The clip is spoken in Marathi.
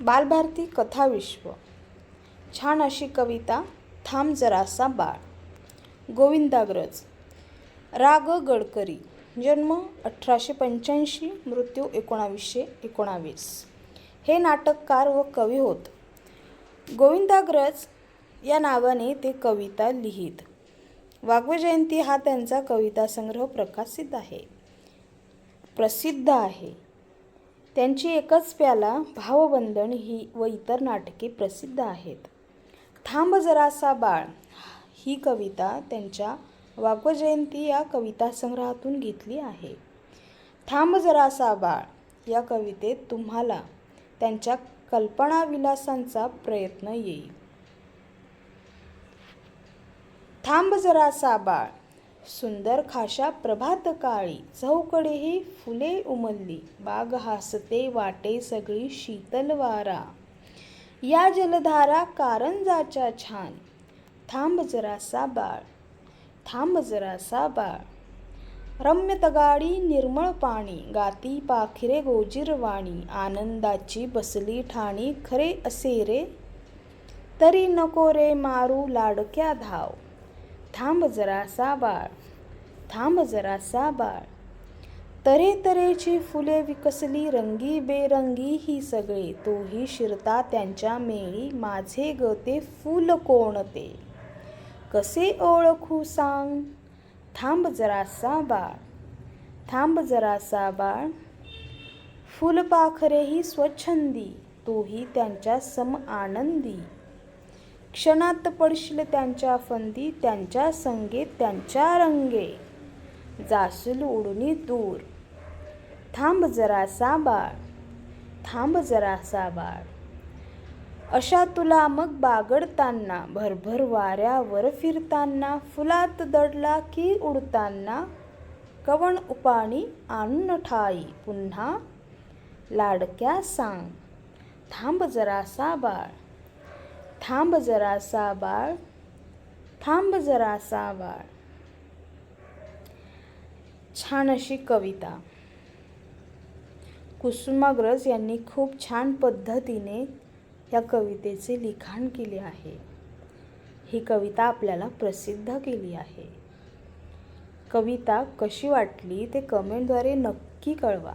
बालभारती कथाविश्व छान अशी कविता थांब जरासा बाळ. गोविंदाग्रज. राग गडकरी. जन्म अठराशे पंच्याऐंशी मृत्यू एकोणावीसशे एकोणावीस. हे नाटककार व कवी होत. गोविंदाग्रज या नावाने ते कविता लिहित. वाघवजयंती हा त्यांचा कविता संग्रह प्रकाशित आहे. प्रसिद्ध आहे. त्यांची एकच प्याला भावबंधन ही व इतर नाटके प्रसिद्ध आहेत. थांब जरासा बाळ ही कविता त्यांच्या वाग्वजयंती या कविता संग्रहातून घेतली आहे. थांब जरासा बाळ या कवितेत तुम्हाला त्यांच्या कल्पनाविलासांचा प्रयत्न येईल. थांब जरासा बाळ सुंदर खाशा प्रभात काळी चौकडेही फुले उमलली. बाग हासते वाटे सगळी शीतल वारा. या जलधारा कारंजाच्या छान. थांब जरासा बाळ. थांब जरासा बाळ. रम्य तगाडी निर्मळ पाणी. गाती पाखरे गोजिरवाणी आनंदाची बसली ठाणी. खरे असे रे? तरी नको रे मारू लाडक्या धाव. थांब जरासा बाळ थांब जरासा बाळ. तरे तरेची फुले विकसली रंगी बेरंगी ही सगळे तोही शिरता त्यांच्या मेळी माझे गते फूल कोणते कसे ओळखू सांग? थांब जरासा बाळ थांब जरासा बाळ. फुलपाखरेही स्वच्छंदी तोही त्यांच्या सम आनंदी. क्षणात पडशील त्यांच्या फंदी त्यांच्या संगे त्यांच्या रंगे. जाशील उडूनी दूर. थांब जरासा बाळ. थांब जरासा बाळ. अशा तुला मग बागडताना भरभर वाऱ्यावर फिरताना फुलात दडला की उडताना कवण उपाणी आणून ठाई पुन्हा? लाडक्या सांग. थांब जरासा बाळ. थांब जरासा बाळ थांब जरासा बाळ. छान अशी कविता. कुसुमाग्रज यांनी खूप छान पद्धतीने या कवितेचे लिखाण केले आहे. ही कविता आपल्याला प्रसिद्ध केली आहे. कविता कशी वाटली ते कमेंटद्वारे नक्की कळवा.